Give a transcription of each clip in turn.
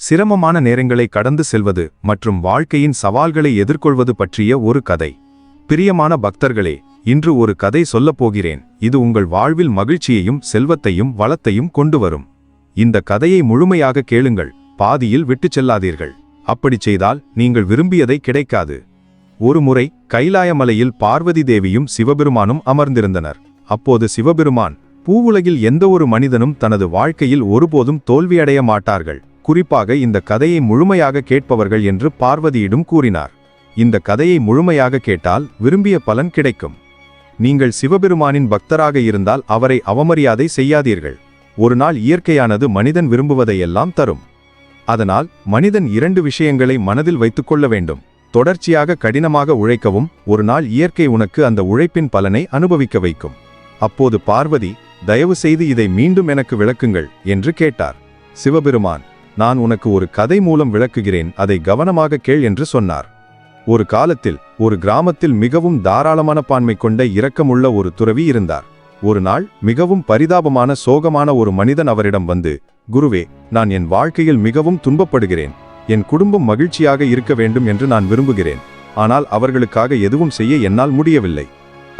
சிரமமான நேரங்களை கடந்து செல்வது மற்றும் வாழ்க்கையின் சவால்களை எதிர்கொள்வது பற்றிய ஒரு கதை. பிரியமான பக்தர்களே இன்று ஒரு கதை சொல்லப் போகிறேன். இது உங்கள் வாழ்வில் மகிழ்ச்சியையும் செல்வத்தையும் வளத்தையும் கொண்டு வரும் இந்த கதையை முழுமையாக கேளுங்கள் பாதியில் விட்டுச் செல்லாதீர்கள். அப்படிச் செய்தால் நீங்கள் விரும்பியதை கிடைக்காது. ஒருமுறை கைலாயமலையில் பார்வதி தேவியும் சிவபெருமானும் அமர்ந்திருந்தனர். அப்போது சிவபெருமான் பூவுலகில் எந்த ஒரு மனிதனும் தனது வாழ்க்கையில் ஒருபோதும் தோல்வியடைய மாட்டார்கள். குறிப்பாக இந்த கதையை முழுமையாக கேட்பவர்கள் என்று பார்வதியிடம் கூறினார். இந்த கதையை முழுமையாக கேட்டால் விரும்பிய பலன் கிடைக்கும். நீங்கள் சிவபெருமானின் பக்தராக இருந்தால் அவரை அவமரியாதை செய்யாதீர்கள். ஒரு நாள் இயற்கையானது மனிதன் விரும்புவதையெல்லாம் தரும். அதனால் மனிதன் இரண்டு விஷயங்களை மனதில் வைத்துக்கொள்ள வேண்டும். தொடர்ச்சியாக கடினமாக உழைக்கவும் ஒரு நாள் இயற்கை உனக்கு அந்த உழைப்பின் பலனை அனுபவிக்க வைக்கும். அப்போது பார்வதி தயவு செய்து இதை மீண்டும் எனக்கு விளக்குங்கள் என்று கேட்டார். சிவபெருமான் நான் உனக்கு ஒரு கதை மூலம் விளக்குகிறேன் அதை கவனமாக கேள் என்று சொன்னார். ஒரு காலத்தில் ஒரு கிராமத்தில் மிகவும் தாராளமான பான்மை கொண்ட இரக்கமுள்ள ஒரு துறவி இருந்தார். ஒரு நாள் மிகவும் பரிதாபமான சோகமான ஒரு மனிதன் அவரிடம் வந்து குருவே நான் என் வாழ்க்கையில் மிகவும் துன்பப்படுகிறேன். என் குடும்பம் மகிழ்ச்சியாக இருக்க வேண்டும் என்று நான் விரும்புகிறேன். ஆனால் அவர்களுக்காக எதுவும் செய்ய என்னால் முடியவில்லை.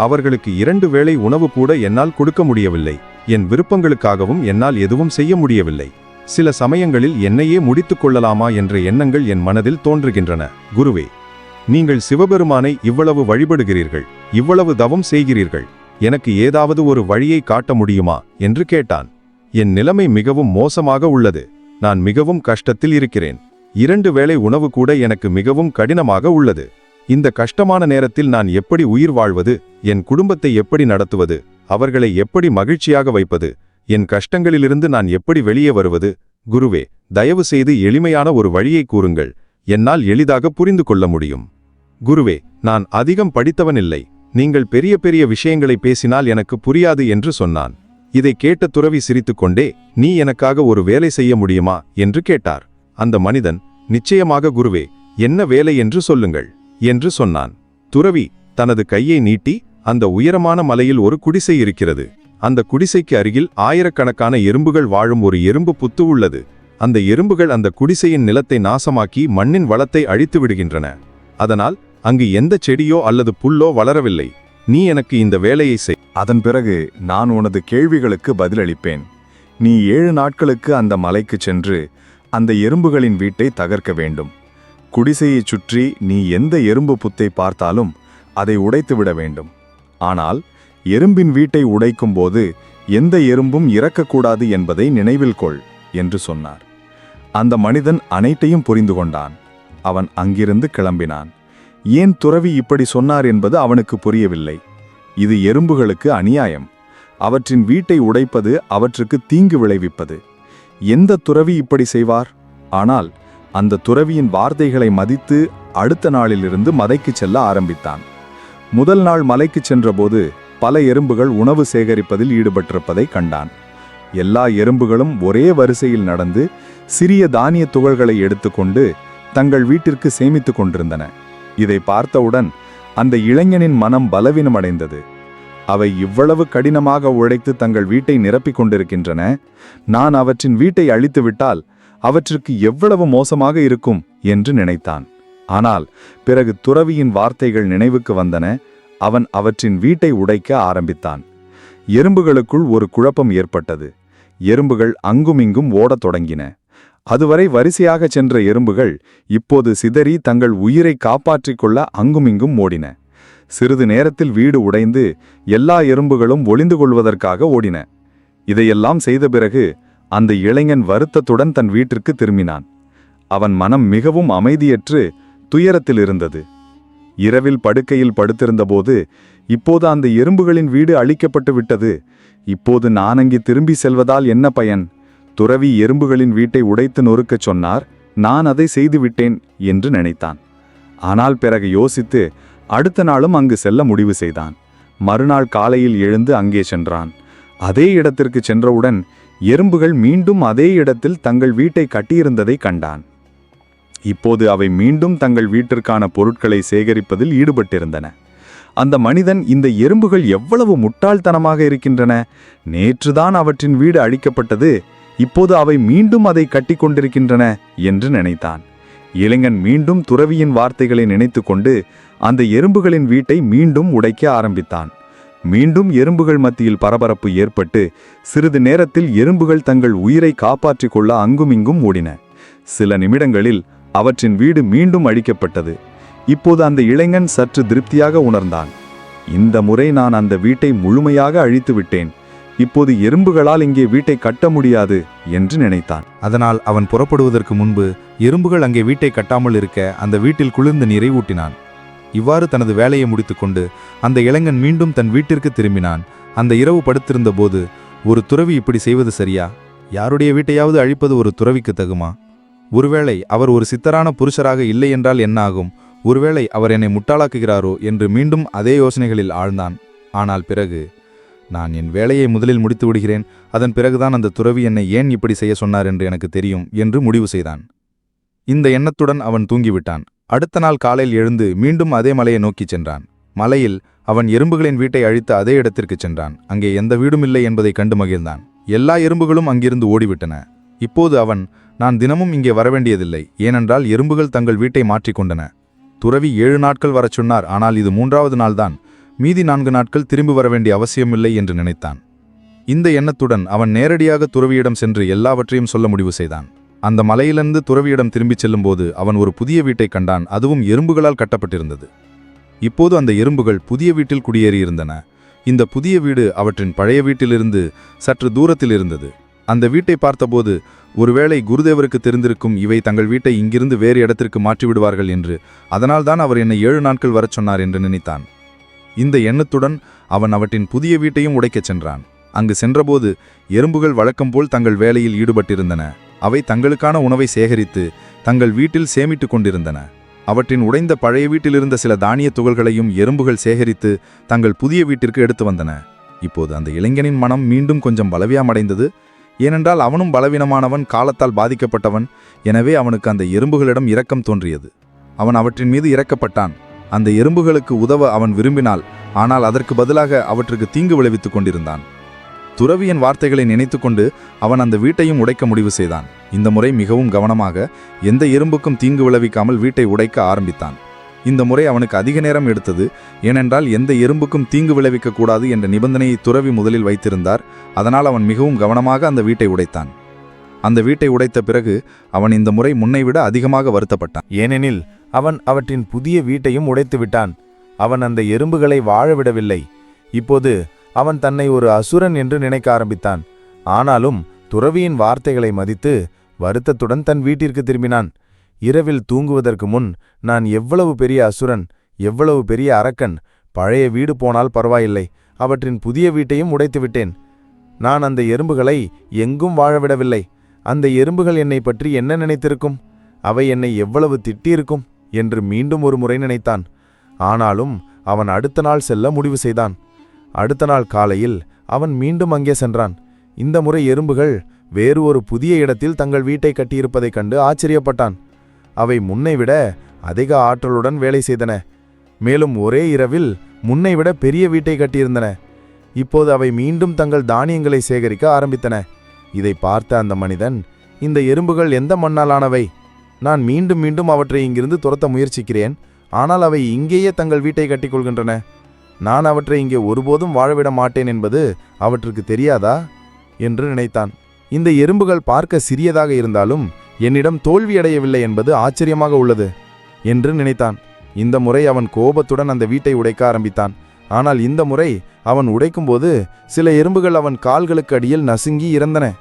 அவர்களுக்கு இரண்டு வேளை உணவு கூட என்னால் கொடுக்க முடியவில்லை. என் விருப்பங்களுக்காகவும் என்னால் எதுவும் செய்ய முடியவில்லை. சில சமயங்களில் என்னையே முடித்துக் கொள்ளலாமா என்ற எண்ணங்கள் என் மனதில் தோன்றுகின்றன. குருவே நீங்கள் சிவபெருமானை இவ்வளவு வழிபடுகிறீர்கள் இவ்வளவு தவம் செய்கிறீர்கள் எனக்கு ஏதாவது ஒரு வழியை காட்ட முடியுமா? என்று கேட்டான். என் நிலைமை மிகவும் மோசமாக உள்ளது. நான் மிகவும் கஷ்டத்தில் இருக்கிறேன். இரண்டு வேளை உணவு கூட எனக்கு மிகவும் கடினமாக உள்ளது. இந்த கஷ்டமான நேரத்தில் நான் எப்படி உயிர் வாழ்வது? என் குடும்பத்தை எப்படி நடத்துவது? அவர்களை எப்படி மகிழ்ச்சியாக வைப்பது? என் கஷ்டங்களிலிருந்து நான் எப்படி வெளியே வருவது? குருவே தயவு செய்து எளிமையான ஒரு வழியை கூறுங்கள். என்னால் எளிதாக புரிந்து கொள்ள முடியும். குருவே நான் அதிகம் படித்தவனில்லை. நீங்கள் பெரிய பெரிய விஷயங்களை பேசினால் எனக்கு புரியாது என்று சொன்னான். இதை கேட்ட துறவி சிரித்துக்கொண்டே நீ எனக்காக ஒரு வேலை செய்ய முடியுமா? என்று கேட்டார். அந்த மனிதன் நிச்சயமாக குருவே என்ன வேலை என்று சொல்லுங்கள் என்று சொன்னான். துறவி தனது கையை நீட்டி அந்த உயரமான மலையில் ஒரு குடிசை இருக்கிறது. அந்த குடிசைக்கு அருகில் ஆயிரக்கணக்கான எறும்புகள் வாழும் ஒரு எறும்பு புத்து உள்ளது. அந்த எறும்புகள் அந்த குடிசையின் நிலத்தை நாசமாக்கி மண்ணின் வளத்தை அழித்து விடுகின்றன. அதனால் அங்கு எந்த செடியோ அல்லது புல்லோ வளரவில்லை. நீ எனக்கு இந்த வேலையை செய். அதன் பிறகு நான் உனது கேள்விகளுக்கு பதிலளிப்பேன். நீ ஏழு நாட்களுக்கு அந்த மலைக்கு சென்று அந்த எறும்புகளின் வீட்டை தகர்க்க வேண்டும். குடிசையைச் சுற்றி நீ எந்த எறும்பு புத்தை பார்த்தாலும் அதை உடைத்து விட வேண்டும். ஆனால் எறும்பின் வீட்டை உடைக்கும்போது எந்த எறும்பும் இறக்கக்கூடாது என்பதை நினைவில் கொள் என்று சொன்னார். அந்த மனிதன் அனைத்தையும் புரிந்து கொண்டான். அவன் அங்கிருந்து கிளம்பினான். ஏன் துறவி இப்படி சொன்னார் என்பது அவனுக்கு புரியவில்லை. இது எறும்புகளுக்கு அநியாயம். அவற்றின் வீட்டை உடைப்பது அவற்றுக்கு தீங்கு விளைவிப்பது. எந்த துறவி இப்படி செய்வார்? ஆனால் அந்த துறவியின் வார்த்தைகளை மதித்து அடுத்த நாளிலிருந்து மதைக்குச் செல்ல ஆரம்பித்தான். முதல் நாள் மலைக்குச் சென்றபோது பல எறும்புகள் உணவு சேகரிப்பதில் ஈடுபட்டிருப்பதை கண்டான். எல்லா எறும்புகளும் ஒரே வரிசையில் நடந்து சிறிய தானிய துகள்களை எடுத்துக்கொண்டு தங்கள் வீட்டிற்கு சேமித்துக் கொண்டிருந்தன. இதை பார்த்தவுடன் அந்த இளைஞனின் மனம் பலவீனமடைந்தது. அவை இவ்வளவு கடினமாக உழைத்து தங்கள் வீட்டை நிரப்பிக் கொண்டிருக்கின்றன. நான் அவற்றின் வீட்டை அழித்துவிட்டால் அவற்றிற்கு எவ்வளவு மோசமாக இருக்கும் என்று நினைத்தான். ஆனால் பிறகு துறவியின் வார்த்தைகள் நினைவுக்கு வந்தன. அவன் அவற்றின் வீட்டை உடைக்க ஆரம்பித்தான். எறும்புகளுக்குள் ஒரு குழப்பம் ஏற்பட்டது. எறும்புகள் அங்குமிங்கும் ஓடத் தொடங்கின. அதுவரை வரிசையாகச் சென்ற எறும்புகள் இப்போது சிதறி தங்கள் உயிரை காப்பாற்றிக் கொள்ள அங்குமிங்கும் ஓடின. சிறிது நேரத்தில் வீடு உடைந்து எல்லா எறும்புகளும் ஒளிந்து கொள்வதற்காக ஓடின. இதையெல்லாம் செய்த பிறகு அந்த இளைஞன் வருத்தத்துடன் தன் வீட்டிற்கு திரும்பினான். அவன் மனம் மிகவும் அமைதியற்று துயரத்தில் இருந்தது இரவில் படுக்கையில் படுத்திருந்தபோது இப்போது அந்த எறும்புகளின் வீடு அழிக்கப்பட்டு விட்டது. இப்போது நான் அங்கே திரும்பி செல்வதால் என்ன பயன்? துறவி எறும்புகளின் வீட்டை உடைத்து நொறுக்கச் சொன்னார் நான் அதை செய்துவிட்டேன் என்று நினைத்தான். ஆனால் பிறகு யோசித்து அடுத்த நாளும் அங்கு செல்ல முடிவு செய்தான். மறுநாள் காலையில் எழுந்து அங்கே சென்றான். அதே இடத்திற்கு சென்றவுடன் எறும்புகள் மீண்டும் அதே இடத்தில் தங்கள் வீட்டை கட்டியிருந்ததை கண்டான். இப்போது அவை மீண்டும் தங்கள் வீட்டிற்கான பொருட்களை சேகரிப்பதில் ஈடுபட்டிருந்தன. அந்த மனிதன் இந்த எறும்புகள் எவ்வளவு முட்டாள்தனமாக இருக்கின்றன? நேற்றுதான் அவற்றின் வீடு அழிக்கப்பட்டது இப்போது அவை மீண்டும் அதை கட்டிக்கொண்டிருக்கின்றன என்று நினைத்தான். இளைஞன் மீண்டும் துறவியின் வார்த்தைகளை நினைத்துக்கொண்டு அந்த எறும்புகளின் வீட்டை மீண்டும் உடைக்க ஆரம்பித்தான். மீண்டும் எறும்புகள் மத்தியில் பரபரப்பு ஏற்பட்டு சிறிது நேரத்தில் எறும்புகள் தங்கள் உயிரை காப்பாற்றிக் கொள்ள அங்குமிங்கும் ஓடின. சில நிமிடங்களில் அவற்றின் வீடு மீண்டும் அழிக்கப்பட்டது. இப்போது அந்த இளைஞன் சற்று திருப்தியாக உணர்ந்தான். இந்த முறை நான் அந்த வீட்டை முழுமையாக அழித்து விட்டேன். இப்போது எறும்புகளால் இங்கே வீட்டை கட்ட முடியாது என்று நினைத்தான். அதனால் அவன் புறப்படுவதற்கு முன்பு எறும்புகள் அங்கே வீட்டை கட்டாமல் இருக்க அந்த வீட்டில் குளிர்ந்த நீரை ஊட்டினான். இவ்வாறு தனது வேலையை முடித்துக்கொண்டு அந்த இளைஞன் மீண்டும் தன் வீட்டிற்கு திரும்பினான். அந்த இரவு படுத்திருந்த போது ஒரு துறவி இப்படி செய்வது சரியா? யாருடைய வீட்டையாவது அழிப்பது ஒரு துறவிக்கு தகுமா? ஒருவேளை அவர் ஒரு சித்தரான புருஷராக இல்லை என்றால் என்ன ஆகும் ஒருவேளை அவர் என்னை முட்டாளாக்குகிறாரோ என்று மீண்டும் அதே யோசனைகளில் ஆழ்ந்தான். ஆனால் பிறகு நான் என் வேலையை முதலில் முடித்து விடுகிறேன். அதன் பிறகுதான் அந்த துறவி என்னை ஏன் இப்படி செய்ய சொன்னார் என்று எனக்கு தெரியும் என்று முடிவு செய்தான். இந்த எண்ணத்துடன் அவன் தூங்கிவிட்டான். அடுத்த நாள் காலையில் எழுந்து மீண்டும் அதே மலையை நோக்கிச் சென்றான். மலையில் அவன் எறும்புகளின் வீட்டை அழித்த அதே இடத்திற்குச் சென்றான். அங்கே எந்த வீடும் இல்லை என்பதை கண்டு மகிழ்ந்தான். எல்லா எறும்புகளும் அங்கிருந்து ஓடிவிட்டன. இப்போது அவன் நான் தினமும் இங்கே வரவேண்டியதில்லை. ஏனென்றால் எறும்புகள் தங்கள் வீட்டை மாற்றிக்கொண்டன. துறவி ஏழு நாட்கள் வரச் சொன்னார். ஆனால் இது மூன்றாவது நாள்தான். மீதி நான்கு நாட்கள் திரும்பி வர வேண்டிய அவசியமில்லை என்று நினைத்தான். இந்த எண்ணத்துடன் அவன் நேரடியாக துறவியிடம் சென்று எல்லாவற்றையும் சொல்ல முடிவு செய்தான். அந்த மலையிலிருந்து துறவியிடம் திரும்பிச் செல்லும்போது அவன் ஒரு புதிய வீட்டைக் கண்டான். அதுவும் எறும்புகளால் கட்டப்பட்டிருந்தது. இப்போது அந்த எறும்புகள் புதிய வீட்டில் குடியேறியிருந்தன. இந்த புதிய வீடு அவற்றின் பழைய வீட்டிலிருந்து சற்று தூரத்தில் இருந்தது. அந்த வீட்டை பார்த்தபோது ஒருவேளை குருதேவருக்கு தெரிந்திருக்கும் இவை தங்கள் வீட்டை இங்கிருந்து வேறு இடத்திற்கு மாற்றிவிடுவார்கள் என்று அதனால்தான் அவர் என்னை ஏழு நாட்கள் வரச் சொன்னார் என்று நினைத்தான். இந்த எண்ணத்துடன் அவன் அவற்றின் புதிய வீட்டையும் உடைக்கச் சென்றான். அங்கு சென்றபோது எறும்புகள் வழக்கம்போல் தங்கள் வேலையில் ஈடுபட்டிருந்தன. அவை தங்களுக்கான உணவை சேகரித்து தங்கள் வீட்டில் சேமித்துக் கொண்டிருந்தன. அவற்றின் உடைந்த பழைய வீட்டிலிருந்த சில தானிய துகள்களையும் எறும்புகள் சேகரித்து தங்கள் புதிய வீட்டிற்கு எடுத்து வந்தன. இப்போது அந்த இளைஞனின் மனம் மீண்டும் கொஞ்சம் பலவியாமடைந்தது ஏனென்றால் அவனும் பலவீனமானவன் காலத்தால் பாதிக்கப்பட்டவன். எனவே அவனுக்கு அந்த எறும்புகளிடம் இரக்கம் தோன்றியது. அவன் அவற்றின் மீது இறக்கப்பட்டான் அந்த எறும்புகளுக்கு உதவ அவன் விரும்பினால் ஆனால் அதற்கு பதிலாக அவற்றுக்கு தீங்கு விளைவித்துக் கொண்டிருந்தான். துறவியின் வார்த்தைகளை நினைத்துக்கொண்டு அவன் அந்த வீட்டையும் உடைக்க முடிவு செய்தான். இந்த முறை மிகவும் கவனமாக எந்த எறும்புக்கும் தீங்கு விளைவிக்காமல் வீட்டை உடைக்க ஆரம்பித்தான். இந்த முறை அவனுக்கு அதிக நேரம் எடுத்தது. ஏனென்றால் எந்த எறும்புக்கும் தீங்கு விளைவிக்கக்கூடாது என்ற நிபந்தனையை துறவி முதலில் வைத்திருந்தார். அதனால் அவன் மிகவும் கவனமாக அந்த வீட்டை உடைத்தான். அந்த வீட்டை உடைத்த பிறகு அவன் இந்த முறை முன்னைவிட அதிகமாக வருத்தப்பட்டான். ஏனெனில் அவன் அவற்றின் புதிய வீட்டையும் உடைத்து விட்டான். அவன் அந்த எறும்புகளை வாழவிடவில்லை இப்போது அவன் தன்னை ஒரு அசுரன் என்று நினைக்க ஆரம்பித்தான். ஆனாலும் துறவியின் வார்த்தைகளை மதித்து வருத்தத்துடன் தன் வீட்டிற்கு திரும்பினான். இரவில் தூங்குவதற்கு முன் நான் எவ்வளவு பெரிய அசுரன் எவ்வளவு பெரிய அரக்கன் பழைய வீடு போனால் பரவாயில்லை அவற்றின் புதிய வீட்டையும் உடைத்துவிட்டேன். நான் அந்த எறும்புகளை எங்கும் வாழவிடவில்லை. அந்த எறும்புகள் என்னை பற்றி என்ன நினைத்திருக்கும்? அவை என்னை எவ்வளவு திட்டியிருக்கும்? என்று மீண்டும் ஒரு முறை நினைத்தான். ஆனாலும் அவன் அடுத்த நாள் செல்ல முடிவு செய்தான். அடுத்த நாள் காலையில் அவன் மீண்டும் அங்கே சென்றான். இந்த முறை எறும்புகள் வேறு ஒரு புதிய இடத்தில் தங்கள் வீட்டை கட்டியிருப்பதைக் கண்டு ஆச்சரியப்பட்டான். அவை முன்னை விட அதிக ஆற்றலுடன் வேலை செய்தன. மேலும் ஒரே இரவில் முன்னை விட பெரிய வீட்டை கட்டியிருந்தன. இப்போது அவை மீண்டும் தங்கள் தானியங்களை சேகரிக்க ஆரம்பித்தன. இதை பார்த்த அந்த மனிதன் இந்த எறும்புகள் எந்த மண்ணாலானவை? நான் மீண்டும் மீண்டும் அவற்றை இங்கிருந்து துரத்த முயற்சிக்கிறேன். ஆனால் அவை இங்கேயே தங்கள் வீட்டை கட்டிக்கொள்கின்றன நான் அவற்றை இங்கே ஒருபோதும் வாழவிட மாட்டேன் என்பது அவற்றுக்கு தெரியாதா? என்று நினைத்தான். இந்த எறும்புகள் பார்க்க சிறியதாக இருந்தாலும் என்னிடம் தோல்வியடையவில்லை என்பது ஆச்சரியமாக உள்ளது என்று நினைத்தான். இந்த முறை அவன் கோபத்துடன் அந்த வீட்டை உடைக்க ஆரம்பித்தான். ஆனால் இந்த முறை அவன் உடைக்கும்போது சில எறும்புகள் அவன் கால்களுக்கு அடியில் நசுங்கி இறந்தன.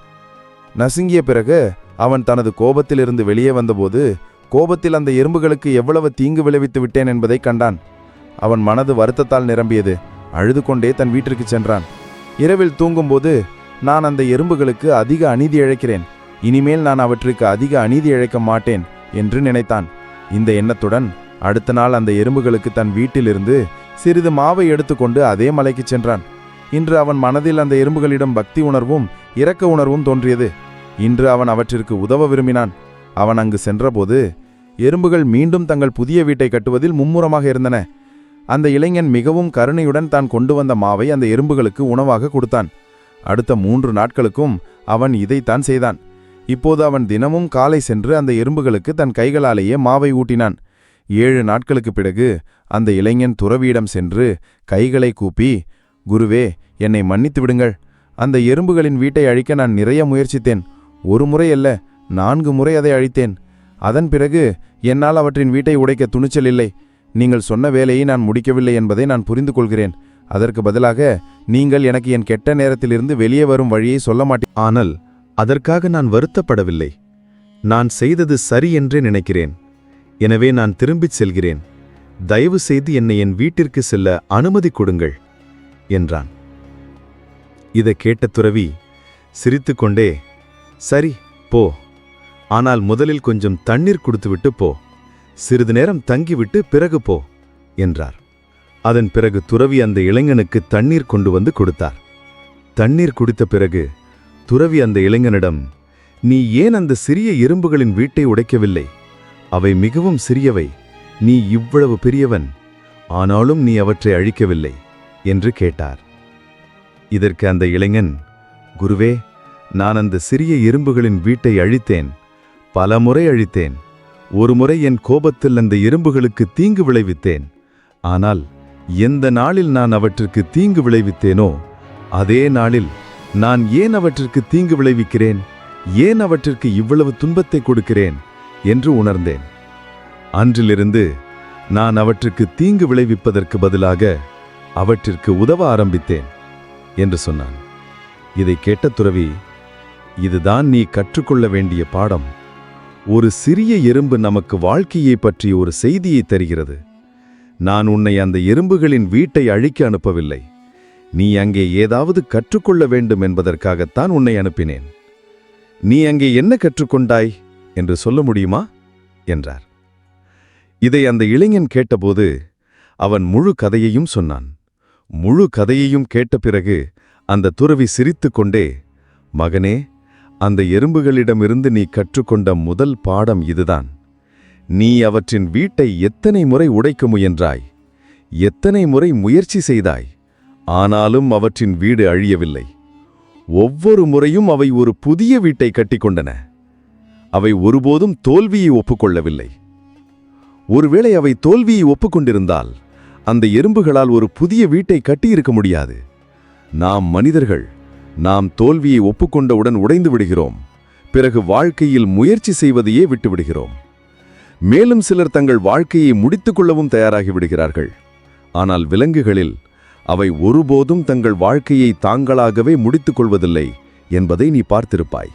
நசுங்கிய பிறகு அவன் தனது கோபத்திலிருந்து வெளியே வந்தபோது கோபத்தில் அந்த எறும்புகளுக்கு எவ்வளவு தீங்கு விளைவித்து விட்டேன் என்பதைக் கண்டான். அவன் மனது வருத்தத்தால் நிரம்பியது. அழுது கொண்டே தன் வீட்டிற்கு சென்றான். இரவில் தூங்கும்போது நான் அந்த எறும்புகளுக்கு அதிக அநீதி இழைக்கிறேன். இனிமேல் நான் அவற்றுக்கு அதிக அநீதி இழைக்க மாட்டேன் என்று நினைத்தான். இந்த எண்ணத்துடன் அடுத்த நாள் அந்த எறும்புகளுக்கு தன் வீட்டிலிருந்து சிறிது மாவை எடுத்துக்கொண்டு அதே மலைக்கு சென்றான். இன்று அவன் மனதில் அந்த எறும்புகளிடம் பக்தி உணர்வும் இரக்க உணர்வும் தோன்றியது. இன்று அவன் அவற்றிற்கு உதவ விரும்பினான். அவன் அங்கு சென்றபோது எறும்புகள் மீண்டும் தங்கள் புதிய வீட்டை கட்டுவதில் மும்முரமாக இருந்தன. அந்த இளைஞன் மிகவும் கருணையுடன் தான் கொண்டு வந்த மாவை அந்த எறும்புகளுக்கு உணவாக கொடுத்தான். அடுத்த மூன்று நாட்களுக்கும் அவன் இதைத்தான் செய்தான். இப்போது அவன் தினமும் காலை சென்று அந்த எறும்புகளுக்கு தன் கைகளாலேயே மாவை ஊட்டினான். ஏழு நாட்களுக்குப் பிறகு அந்த இளைஞன் துறவியிடம் சென்று கைகளை கூப்பி குருவே என்னை மன்னித்து விடுங்கள். அந்த எறும்புகளின் வீட்டை அழிக்க நான் நிறைய முயற்சித்தேன். ஒரு முறை அல்ல நான்கு முறை அதை அழித்தேன். அதன் பிறகு என்னால் அவற்றின் வீட்டை உடைக்க துணிச்சல் இல்லை. நீங்கள் சொன்ன வேலையை நான் முடிக்கவில்லை என்பதை நான் புரிந்து கொள்கிறேன். அதற்கு பதிலாக நீங்கள் எனக்கு என் கெட்ட நேரத்திலிருந்து வெளியே வரும் வழியை சொல்ல மாட்டேன் ஆனால் அதற்காக நான் வருத்தப்படவில்லை. நான் செய்தது சரி என்றே நினைக்கிறேன். எனவே நான் திரும்பிச் செல்கிறேன். தயவு செய்து என்னை என் வீட்டிற்கு செல்ல அனுமதி கொடுங்கள் என்றான். இதைக் கேட்ட துறவி சிரித்துக்கொண்டே சரி போ. ஆனால் முதலில் கொஞ்சம் தண்ணீர் கொடுத்துவிட்டு போ. சிறிது நேரம் தங்கிவிட்டு பிறகு போ என்றார். அதன் பிறகு துறவி அந்த இளைஞனுக்கு தண்ணீர் கொண்டு வந்து கொடுத்தார். தண்ணீர் குடித்த பிறகு துறவி அந்த இளைஞனிடம் நீ ஏன் அந்த சிறிய இரும்புகளின் வீட்டை உடைக்கவில்லை? அவை மிகவும் சிறியவை. நீ இவ்வளவு பெரியவன். ஆனாலும் நீ அவற்றை அழிக்கவில்லை. என்று கேட்டார். இதற்கு அந்த இளைஞன் குருவே நான் அந்த சிறிய இரும்புகளின் வீட்டை அழித்தேன். பல முறை அழித்தேன். ஒருமுறை என் கோபத்தில் அந்த இரும்புகளுக்கு தீங்கு விளைவித்தேன். ஆனால் எந்த நாளில் நான் அவற்றிற்கு தீங்கு விளைவித்தேனோ அதே நாளில் நான் ஏன் அவற்றிற்கு தீங்கு விளைவிக்கிறேன்? ஏன் அவற்றிற்கு இவ்வளவு துன்பத்தை கொடுக்கிறேன்? என்று உணர்ந்தேன். அன்றிலிருந்து நான் அவற்றுக்கு தீங்கு விளைவிப்பதற்கு பதிலாக அவற்றிற்கு உதவ ஆரம்பித்தேன் என்று சொன்னான். இதை கேட்ட துறவி இதுதான் நீ கற்றுக்கொள்ள வேண்டிய பாடம். ஒரு சிறிய எறும்பு நமக்கு வாழ்க்கையை பற்றி ஒரு செய்தியை தருகிறது. நான் உன்னை அந்த எறும்புகளின் வீட்டை அழிக்க அனுப்பவில்லை. நீ அங்கே ஏதாவது கற்றுக்கொள்ள வேண்டும் என்பதற்காகத்தான் உன்னை அனுப்பினேன். நீ அங்கே என்ன கற்றுக்கொண்டாய் என்று சொல்ல முடியுமா? என்றார். இதை அந்த இளைஞன் கேட்டபோது அவன் முழு கதையையும் சொன்னான். முழு கதையையும் கேட்ட பிறகு அந்த துறவி சிரித்துக்கொண்டே மகனே அந்த எறும்புகளிடமிருந்து நீ கற்றுக்கொண்ட முதல் பாடம் இதுதான். நீ அவற்றின் வீட்டை எத்தனை முறை உடைக்க முயன்றாய்? எத்தனை முறை முயற்சி செய்தாய்? ஆனாலும் அவற்றின் வீடு அழியவில்லை. ஒவ்வொரு முறையும் அவை ஒரு புதிய வீட்டை கட்டிக்கொண்டன. அவை ஒருபோதும் தோல்வியை ஒப்புக்கொள்ளவில்லை. ஒருவேளை அவை தோல்வியை ஒப்புக்கொண்டிருந்தால் அந்த எறும்புகளால் ஒரு புதிய வீட்டை கட்டியிருக்க முடியாது. நாம் மனிதர்கள் நாம் தோல்வியை ஒப்புக்கொண்டவுடன் உடைந்து விடுகிறோம். பிறகு வாழ்க்கையில் முயற்சி செய்வதையே விட்டுவிடுகிறோம். மேலும் சிலர் தங்கள் வாழ்க்கையை முடித்துக் கொள்ளவும் தயாராகி விடுகிறார்கள். ஆனால் விலங்குகளில் அவை ஒருபோதும் தங்கள் வாழ்க்கையை தாங்களாகவே முடித்துக் கொள்வதில்லை என்பதை நீ பார்த்திருப்பாய்.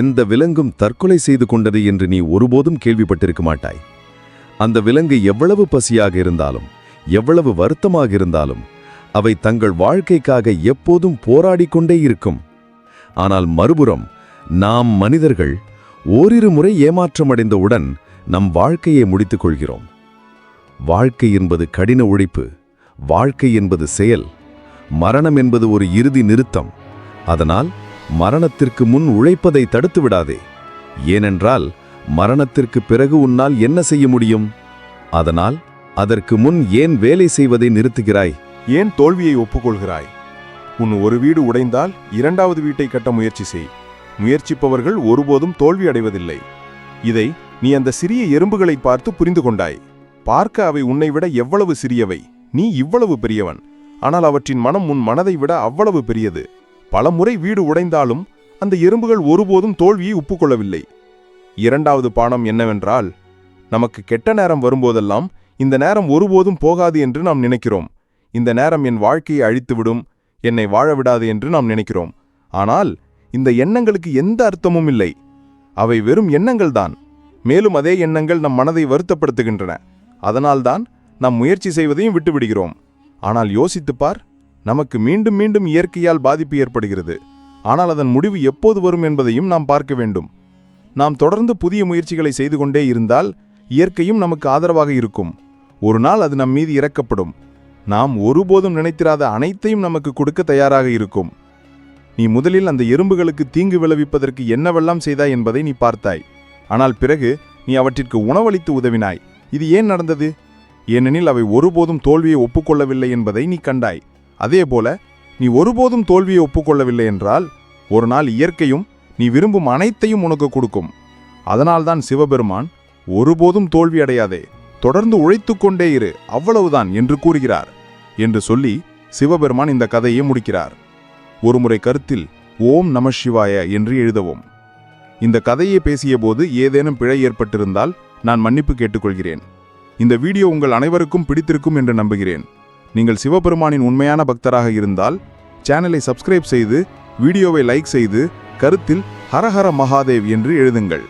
எந்த விலங்கும் தற்கொலை செய்து கொண்டது என்று நீ ஒருபோதும் கேள்விப்பட்டிருக்க மாட்டாய். அந்த விலங்கு எவ்வளவு பசியாக இருந்தாலும் எவ்வளவு வருத்தமாக இருந்தாலும் அவை தங்கள் வாழ்க்கைக்காக எப்போதும் போராடிக் கொண்டே இருக்கும். ஆனால் மறுபுறம் நாம் மனிதர்கள் ஓரிரு முறை ஏமாற்றமடைந்தவுடன் நம் வாழ்க்கையை முடித்துக் கொள்கிறோம் வாழ்க்கை என்பது கடின உழைப்பு வாழ்க்கை என்பது செயல் மரணம் என்பது ஒரு இறுதி நிறுத்தம். அதனால் மரணத்திற்கு முன் உழைப்பதை தடுத்து விடாதே. ஏனென்றால் மரணத்திற்கு பிறகு உன்னால் என்ன செய்ய முடியும்? அதனால் அதற்கு முன் ஏன் வேலை செய்வதை நிறுத்துகிறாய்? ஏன் தோல்வியை ஒப்புக்கொள்கிறாய்? உன் ஒரு வீடு உடைந்தால் இரண்டாவது வீட்டை கட்ட முயற்சி செய். முயற்சிப்பவர்கள் ஒருபோதும் தோல்வி அடைவதில்லை. இதை நீ அந்த சிறிய எறும்புகளை பார்த்து புரிந்து கொண்டாய். பார்க்க அவை உன்னை விட எவ்வளவு சிறியவை? நீ இவ்வளவு பெரியவன். ஆனால் அவற்றின் மனம் உன் மனதை விட அவ்வளவு பெரியது. பல முறை வீடு உடைந்தாலும் அந்த எறும்புகள் ஒருபோதும் தோல்வியை ஒப்புக்கொள்ளவில்லை. இரண்டாவது பாடம் என்னவென்றால் நமக்கு கெட்ட நேரம் வரும்போதெல்லாம் இந்த நேரம் ஒருபோதும் போகாது என்று நாம் நினைக்கிறோம். இந்த நேரம் என் வாழ்க்கையை அழித்துவிடும் என்னை வாழ விடாது என்று நாம் நினைக்கிறோம். ஆனால் இந்த எண்ணங்களுக்கு எந்த அர்த்தமும் இல்லை. அவை வெறும் எண்ணங்கள்தான். மேலும் அதே எண்ணங்கள் நம் மனதை வருத்தப்படுத்துகின்றன. அதனால்தான் நாம் முயற்சி செய்வதையும் விட்டுவிடுகிறோம். ஆனால் யோசித்துப்பார் நமக்கு மீண்டும் மீண்டும் இயற்கையால் பாதிப்பு ஏற்படுகிறது. ஆனால் அதன் முடிவு எப்போது வரும் என்பதையும் நாம் பார்க்க வேண்டும். நாம் தொடர்ந்து புதிய முயற்சிகளை செய்து கொண்டே இருந்தால் இயற்கையும் நமக்கு ஆதரவாக இருக்கும். ஒரு நாள் அது நம் மீது இறக்கப்படும். நாம் ஒருபோதும் நினைத்திராத அனைத்தையும் நமக்கு கொடுக்க தயாராக இருக்கும். நீ முதலில் அந்த எறும்புகளுக்கு தீங்கு விளைவிப்பதற்கு என்னவெல்லாம் செய்தாய் என்பதை நீ பார்த்தாய். ஆனால் பிறகு நீ அவற்றிற்கு உணவளித்து உதவினாய். இது ஏன் நடந்தது? ஏனெனில் அவை ஒருபோதும் தோல்வியை ஒப்புக்கொள்ளவில்லை என்பதை நீ கண்டாய். அதேபோல நீ ஒருபோதும் தோல்வியை ஒப்புக்கொள்ளவில்லை என்றால் ஒரு நாள் இயற்கையும் நீ விரும்பும் அனைத்தையும் உனக்கு கொடுக்கும். அதனால்தான் சிவபெருமான் ஒருபோதும் தோல்வி அடையாதே தொடர்ந்து உழைத்துக்கொண்டே இரு அவ்வளவுதான் என்று கூறுகிறார். என்று சொல்லி சிவபெருமான் இந்த கதையை முடிக்கிறார். ஒருமுறை கருத்தில் ஓம் நம சிவாய என்று எழுதவும். இந்த கதையை பேசியபோது ஏதேனும் பிழை ஏற்பட்டிருந்தால் நான் மன்னிப்பு கேட்டுக்கொள்கிறேன். இந்த வீடியோ உங்கள் அனைவருக்கும் பிடித்திருக்கும் என்று நம்புகிறேன். நீங்கள் சிவபெருமானின் உண்மையான பக்தராக இருந்தால் சேனலை சப்ஸ்கிரைப் செய்து வீடியோவை லைக் செய்து கருத்தில் ஹரஹர மகாதேவ் என்று எழுதுங்கள்.